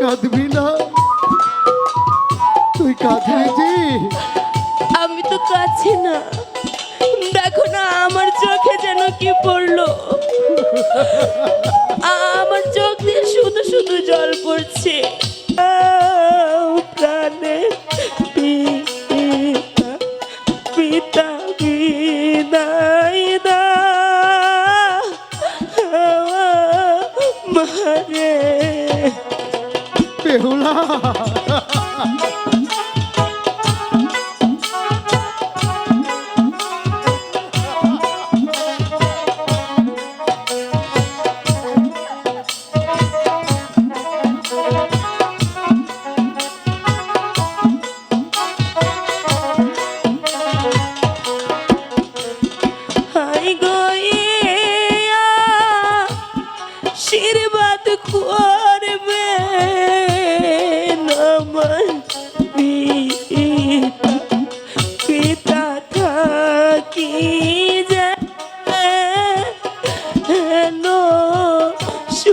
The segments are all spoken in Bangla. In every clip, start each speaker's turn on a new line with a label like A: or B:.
A: কাঁদবি না। তুই কাঁদবি
B: আমি তো কাছি না। দেখো না, আমার চোখে যেন কি পড়ল।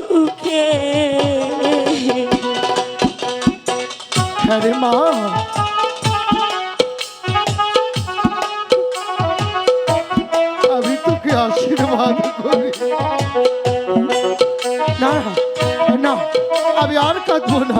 B: সুখে
A: হ্যাঁ রে মা। আমি তোকে আশীর্বাদ করি। না না আমি আর কাঁদবো না।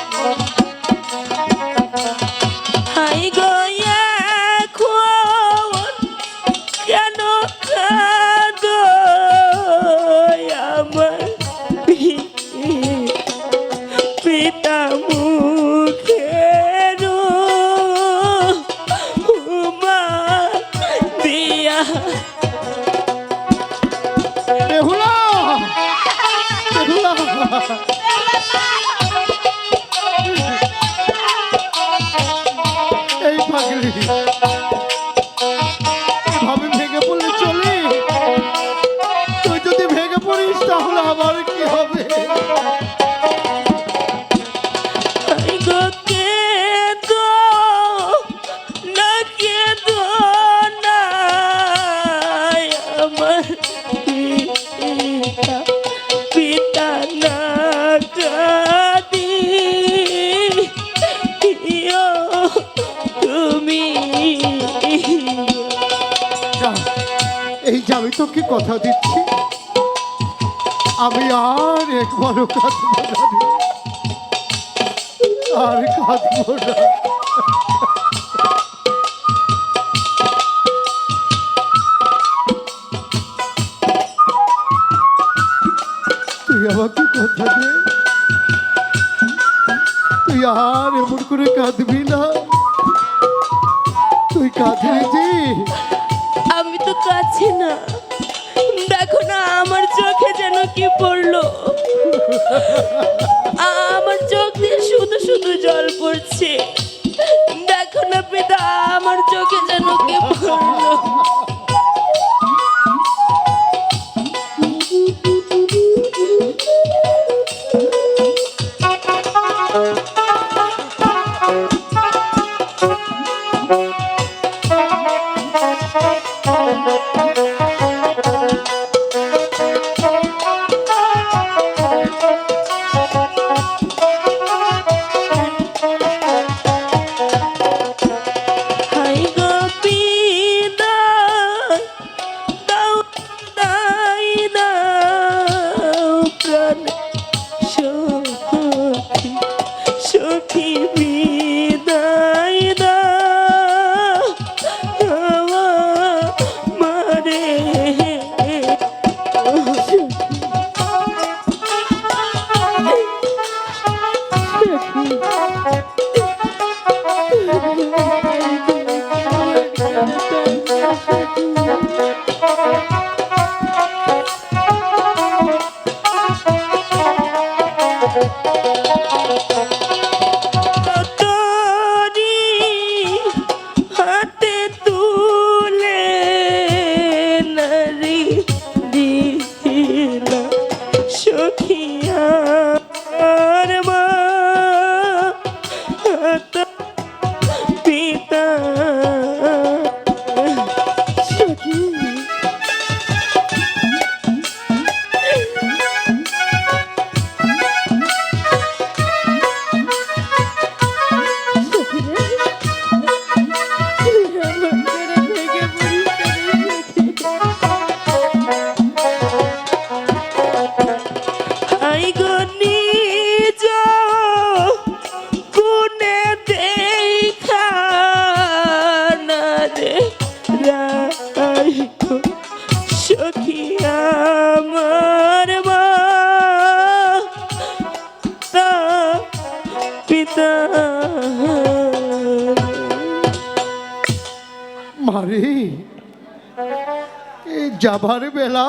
A: এই তোকে কথা দিচ্ছি। আমি আর একবারও কাঁদবো না। আর কাঁদবো না। তুই আমাকে কথা দে। তুই আর এমন করে কাঁদবি না। তুই কাঁদবি যে
B: কাছি না। দেখো না, আমার চোখে যেন কি পড়ল। আমার চোখ দিয়ে শুধু শুধু জল পড়ছে। দেখো না পিতা, আমার চোখে যেন কি রাখি সখী
A: মারে। এই যাবার বেলা